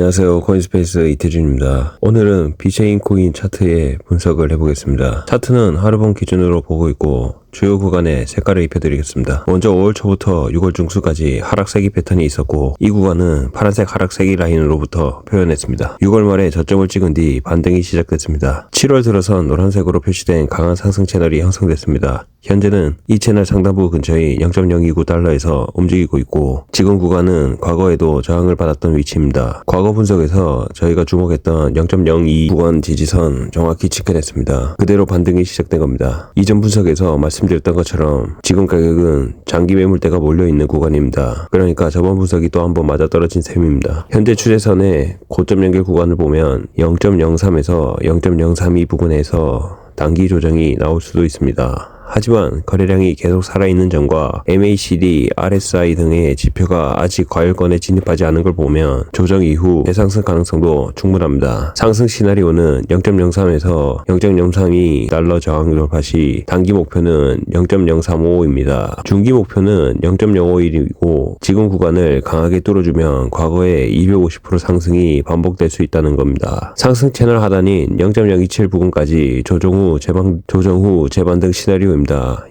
안녕하세요. 코인스페이스 이태준입니다. 오늘은 비체인 코인 차트의 분석을 해보겠습니다. 차트는 하루봉 기준으로 보고 있고 주요 구간에 색깔을 입혀드리겠습니다. 먼저 5월 초부터 6월 중순까지 하락세기 패턴이 있었고 이 구간은 파란색 하락세기 라인으로부터 표현했습니다. 6월 말에 저점을 찍은 뒤 반등이 시작됐습니다. 7월 들어선 노란색으로 표시된 강한 상승 채널이 형성됐습니다. 현재는 이 채널 상단부 근처의 0.029달러에서 움직이고 있고 지금 구간은 과거에도 저항을 받았던 위치입니다. 과거 분석에서 저희가 주목했던 0.02 구간 지지선 정확히 지켜냈습니다. 그대로 반등이 시작된 겁니다. 이전 분석에서 말씀 드렸던 것처럼 지금 가격은 장기 매물대가 몰려있는 구간입니다. 그러니까 저번 분석이 또 한번 맞아떨어진 셈입니다. 현재 추세선의 고점 연결 구간을 보면 0.03에서 0.032 부근에서 단기 조정이 나올 수도 있습니다. 하지만 거래량이 계속 살아있는 점과 MACD, RSI 등의 지표가 아직 과열권에 진입하지 않은 걸 보면 조정 이후 대상승 가능성도 충분합니다. 상승 시나리오는 0.03에서 0.032 달러 저항 돌파 시 단기 목표는 0.035입니다. 중기 목표는 0.051이고 지금 구간을 강하게 뚫어주면 과거의 250% 상승이 반복될 수 있다는 겁니다. 상승 채널 하단인 0.027 부근까지 조정 후 재반 조정 후 재반 등 시나리오입니다.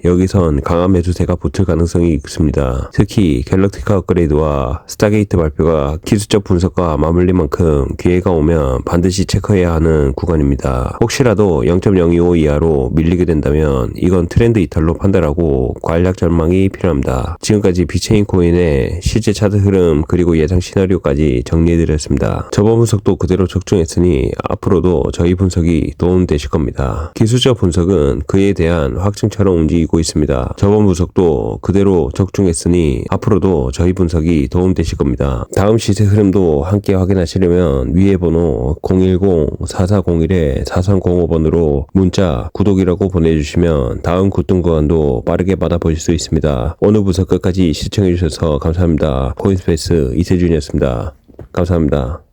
여기선 강한 매수세가 붙을 가능성이 있습니다. 특히 갤럭티카 업그레이드와 스타게이트 발표가 기술적 분석과 맞물린 만큼 기회가 오면 반드시 체크해야 하는 구간입니다. 혹시라도 0.025 이하로 밀리게 된다면 이건 트렌드 이탈로 판단하고 관략 전망이 필요합니다. 지금까지 비체인 코인의 실제 차트 흐름 그리고 예상 시나리오까지 정리해드렸습니다. 저번 분석도 그대로 적중했으니 앞으로도 저희 분석이 도움되실 겁니다. 기술적 분석은 그에 대한 확증 처럼 움직이고 있습니다. 저번 분석도 그대로 적중했으니 앞으로도 저희 분석이 도움되실 겁니다. 다음 시세 흐름도 함께 확인하시려면 위에 번호 010-4401-4305번으로 문자 구독이라고 보내주시면 다음 구독 구간도 빠르게 받아보실 수 있습니다. 오늘 분석 끝까지 시청해주셔서 감사합니다. 코인스페이스 이세준이었습니다. 감사합니다.